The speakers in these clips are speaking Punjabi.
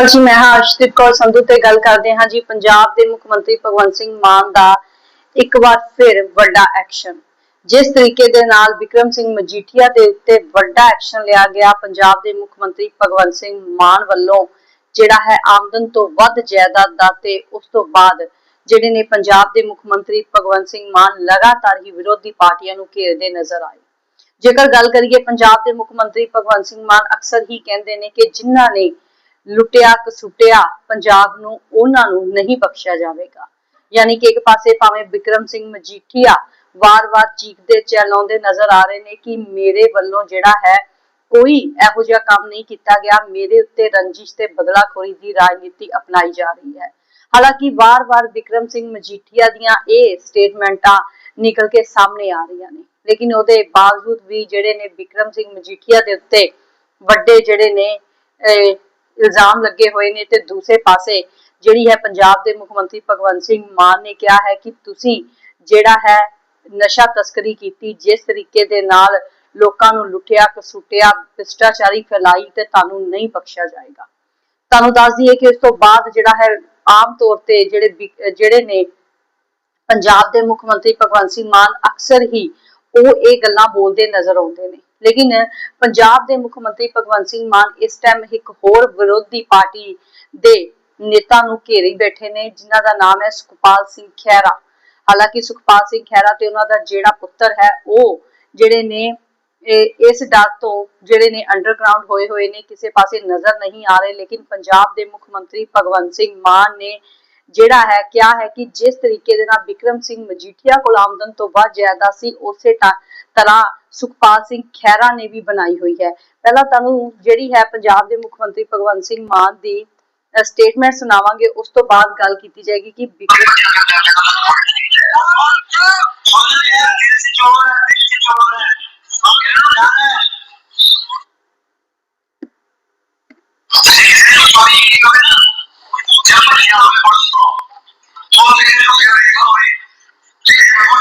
ਅਕਾਲ ਜੀ, ਮੈਂ ਹਾਂ ਅਰਸ਼ਦੀਪ ਕੌਰ ਸੰਧੂ ਤੇ ਗੱਲ ਕਰਦੇ ਹਾਂ ਜੀ। ਪੰਜਾਬ ਦੇ ਮੁੱਖ ਮੰਤਰੀ ਭਗਵੰਤ ਸਿੰਘ ਮਾਨ ਦਾ ਇੱਕ ਵਾਰ ਫਿਰ ਵੱਡਾ ਐਕਸ਼ਨ ਜਿਸ ਤਰੀਕੇ ਦੇ ਨਾਲ ਵਿਕਰਮ ਸਿੰਘ ਮਜੀਠੀਆ ਦੇ ਉੱਤੇ ਵੱਡਾ ਐਕਸ਼ਨ ਲਿਆ ਗਿਆ, ਪੰਜਾਬ ਦੇ ਮੁੱਖ ਮੰਤਰੀ ਭਗਵੰਤ ਸਿੰਘ ਮਾਨ ਵੱਲੋਂ, ਜਿਹੜਾ ਹੈ ਆਮਦਨ ਤੋਂ ਵੱਧ ਜਾਇਦਾਦ ਦਾ ਤੇ ਉਸ ਤੋਂ ਬਾਅਦ ਜਿਹੜੇ ਨੇ ਪੰਜਾਬ ਦੇ ਮੁੱਖ ਮੰਤਰੀ ਭਗਵੰਤ ਸਿੰਘ ਮਾਨ ਲਗਾਤਾਰ ਹੀ ਵਿਰੋਧੀ ਪਾਰਟੀਆਂ ਨੂੰ ਘੇਰਦੇ ਨਜ਼ਰ ਆਏ। ਜੇਕਰ ਗੱਲ ਕਰੀਏ ਪੰਜਾਬ ਦੇ ਮੁੱਖ ਮੰਤਰੀ ਭਗਵੰਤ ਸਿੰਘ ਮਾਨ ਅਕਸਰ ਹੀ ਕਹਿੰਦੇ ਨੇ ਕਿ ਜਿਨ੍ਹਾਂ ਨੇ ਲੁੱਟਿਆ, ਕਸੁੱਟਿਆ ਪੰਜਾਬ ਨੂੰ ਉਹਨਾਂ ਨੂੰ ਨਹੀਂ ਬਖਸ਼ਿਆ ਜਾਵੇਗਾ। ਯਾਨੀ ਕਿ ਇੱਕ ਪਾਸੇ ਭਾਵੇਂ ਵਿਕਰਮ ਸਿੰਘ ਮਜੀਠੀਆ ਵਾਰ-ਵਾਰ ਚੀਖਦੇ ਚਲਾਉਂਦੇ ਨਜ਼ਰ ਆ ਰਹੇ ਨੇ ਕਿ ਮੇਰੇ ਵੱਲੋਂ ਜਿਹੜਾ ਹੈ ਕੋਈ ਇਹੋ ਜਿਹਾ ਕੰਮ ਨਹੀਂ ਕੀਤਾ ਗਿਆ। ਮੇਰੇ ਉੱਤੇ ਰੰਜਿਸ਼ ਤੇ ਬਦਲਾਖੋਰੀ ਦੀ ਰਾਜਨੀਤੀ ਅਪਣਾਈ ਜਾ ਰਹੀ ਹੈ। ਹਾਲਾਂਕਿ ਵਾਰ-ਵਾਰ ਵਿਕਰਮ ਸਿੰਘ ਮਜੀਠੀਆ ਦੀਆਂ ਇਹ ਸਟੇਟਮੈਂਟਾਂ ਨਿਕਲ ਕੇ ਸਾਹਮਣੇ ਆ ਰਹੀਆਂ ਨੇ। ਲੇਕਿਨ ਉਹਦੇ ਬਾਵਜੂਦ ਵੀ ਜਿਹੜੇ ਨੇ ਵਿਕਰਮ ਸਿੰਘ ਮਜੀਠੀਆ ਦੇ ਉੱਤੇ ਵੱਡੇ ਜਿਹੜੇ ਨੇ ਇਲਜ਼ਾਮ ਲੱਗੇ ਹੋਏ ਨੇ ਤੇ ਦੂਸਰੇ ਪਾਸੇ ਜਿਹੜੀ ਹੈ ਪੰਜਾਬ ਦੇ ਮੁੱਖ ਮੰਤਰੀ ਭਗਵੰਤ ਸਿੰਘ ਮਾਨ ਨੇ ਕਿਹਾ ਹੈ ਕਿ ਤੁਸੀਂ ਜਿਹੜਾ ਹੈ ਨਸ਼ਾ ਤਸਕਰੀ ਕੀਤੀ, ਜਿਸ ਤਰੀਕੇ ਦੇ ਨਾਲ ਲੋਕਾਂ ਨੂੰ ਲੁੱਟਿਆ, ਕਸੁੱਟਿਆ, ਭ੍ਰਿਸ਼ਟਾਚਾਰੀ ਫੈਲਾਈ ਤੇ ਤੁਹਾਨੂੰ ਨਹੀਂ ਬਖਸ਼ਿਆ ਜਾਏਗਾ। ਤੁਹਾਨੂੰ ਦੱਸ ਦਈਏ ਕਿ ਉਸ ਤੋਂ ਬਾਅਦ ਜਿਹੜਾ ਹੈ ਆਮ ਤੌਰ ਤੇ ਜਿਹੜੇ ਜਿਹੜੇ ਨੇ ਪੰਜਾਬ ਦੇ ਮੁੱਖ ਮੰਤਰੀ ਭਗਵੰਤ ਸਿੰਘ ਮਾਨ ਅਕਸਰ ਹੀ ਉਹ ਇਹ ਗੱਲਾਂ ਬੋਲਦੇ ਨਜ਼ਰ ਆਉਂਦੇ ਨੇ। ਲੇਕਿਨ ਪੰਜਾਬ ਦੇ ਮੁੱਖ ਮੰਤਰੀ ਭਗਵੰਤ ਸਿੰਘ ਮਾਨ ਇਸ ਟਾਈਮ ਇੱਕ ਹੋਰ ਵਿਰੋਧੀ ਪਾਰਟੀ ਦੇ ਨੇਤਾ ਨੂੰ ਘੇਰੀ ਬੈਠੇ ਨੇ, ਜਿਨ੍ਹਾਂ ਦਾ ਨਾਮ ਹੈ ਸੁਖਪਾਲ ਸਿੰਘ ਖਹਿਰਾ। ਹਾਲਾਂਕਿ ਸੁਖਪਾਲ ਸਿੰਘ ਖਹਿਰਾ ਤੇ ਉਹਨਾਂ ਦਾ ਜਿਹੜਾ ਪੁੱਤਰ ਹੈ, ਉਹ ਜਿਹੜੇ ਨੇ ਇਸ ਡਰ ਤੋਂ ਜਿਹੜੇ ਨੇ ਅੰਡਰਗਰਾਉਂਡ ਹੋਏ ਹੋਏ ਨੇ, ਕਿਸੇ ਪਾਸੇ ਨਜ਼ਰ ਨਹੀਂ ਆ ਰਹੇ, ਲੇਕਿਨ ਪੰਜਾਬ ਦੇ ਮੁੱਖ ਮੰਤਰੀ ਭਗਵੰਤ ਸਿੰਘ ਮਾਨ ਨੇ ਜਿਹੜਾ ਹੈ ਕਿਹਾ ਹੈ ਕਿ ਜਿਸ ਤਰੀਕੇ ਦੇ ਨਾਲ ਵਿਕਰਮ ਸਿੰਘ ਮਜੀਠੀਆ ਕੋਲ ਆਮਦਨ ਤੋਂ ਵੱਧ ਜ਼ਿਆਦਾ ਸੀ ਉਸੇ ਤਾ- ਤਰ੍ਹਾਂ ਸੁਖਪਾਲ ਸਿੰਘ ਖਹਿਰਾ ਨੇ ਵੀ ਬਣਾਈ ਹੋਈ ਹੈ ਪਹਿਲਾਂ ਤੁਹਾਨੂੰ ਜਿਹੜੀ ਹੈ ਪੰਜਾਬ ਦੇ ਮੁੱਖ ਮੰਤਰੀ ਭਗਵੰਤ ਸਿੰਘ ਮਾਨ ਦੀ ਸਟੇਟਮੈਂਟ ਸੁਣਾਵਾਂਗੇ ਉਸ ਤੋਂ ਬਾਅਦ ਗੱਲ ਕੀਤੀ ਜਾਏਗੀ ਕਿ ਵਿਕਰਮ ਮੈਂ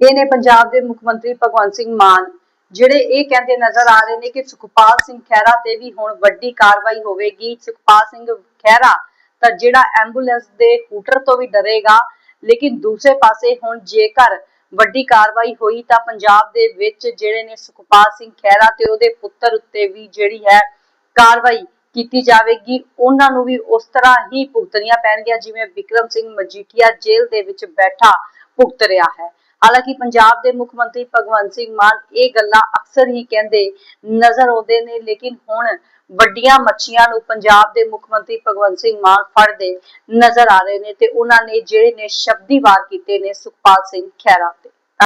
ਇਹ ਨੇ ਪੰਜਾਬ ਦੇ ਮੁੱਖ ਮੰਤਰੀ ਭਗਵੰਤ ਸਿੰਘ ਮਾਨ, ਜਿਹੜੇ ਇਹ ਕਹਿੰਦੇ ਨਜ਼ਰ ਆ ਰਹੇ ਨੇ ਕਿ ਸੁਖਪਾਲ ਸਿੰਘ ਖਹਿਰਾ ਤੇ ਵੀ ਹੁਣ ਵੱਡੀ ਕਾਰਵਾਈ ਹੋਵੇਗੀ। ਸੁਖਪਾਲ ਸਿੰਘ ਖਹਿਰਾ ਤਾਂ ਜਿਹੜਾ ਐਂਬੂਲੈਂਸ ਦੇ ਹੂਟਰ ਤੋਂ ਵੀ ਡਰੇਗਾ, ਲੇਕਿਨ ਦੂਸਰੇ ਪਾਸੇ ਹੁਣ ਜੇਕਰ ਵੱਡੀ ਕਾਰਵਾਈ ਹੋਈ ਤਾਂ ਪੰਜਾਬ ਦੇ ਵਿੱਚ ਜਿਹੜੇ ਨੇ ਸੁਖਪਾਲ ਸਿੰਘ ਖਹਿਰਾ ਤੇ ਉਹਦੇ ਪੁੱਤਰ ਉੱਤੇ ਵੀ ਜਿਹੜੀ ਹੈ ਕਾਰਵਾਈ ਕੀਤੀ ਜਾਵੇਗੀ। ਉਹਨਾਂ ਨੂੰ ਵੀ ਉਸ ਤਰ੍ਹਾਂ ਹੀ ਭੁਗਤਣੀਆਂ ਪੈਣਗੀਆਂ ਜਿਵੇਂ ਵਿਕਰਮ ਸਿੰਘ ਮਜੀਠੀਆ ਜੇਲ੍ਹ ਦੇ ਵਿੱਚ ਬੈਠਾ ਭੁਗਤ ਰਿਹਾ ਹੈ। ਹਾਲਾਂਕਿ ਪੰਜਾਬ ਦੇ ਮੁੱਖ ਮੰਤਰੀ ਭਗਵੰਤ ਸਿੰਘ ਮਾਨ ਇਹ ਗੱਲਾਂ ਅਕਸਰ ਹੀ ਕਹਿੰਦੇ ਨਜ਼ਰ ਆਉਂਦੇ ਨੇ, ਲੇਕਿਨ ਹੁਣ ਵੱਡੀਆਂ ਮੱਛੀਆਂ ਨੂੰ ਪੰਜਾਬ ਦੇ ਮੁੱਖ ਮੰਤਰੀ ਭਗਵੰਤ ਸਿੰਘ ਮਾਨ ਫੜਦੇ ਨਜ਼ਰ ਆ ਰਹੇ ਨੇ ਤੇ ਉਹਨਾਂ ਨੇ ਜਿਹੜੇ ਨੇ ਸ਼ਬਦੀ ਵਾਰ ਕੀਤੇ ਨੇ ਸੁਖਪਾਲ ਸਿੰਘ ਖਹਿਰਾ ਤੇ।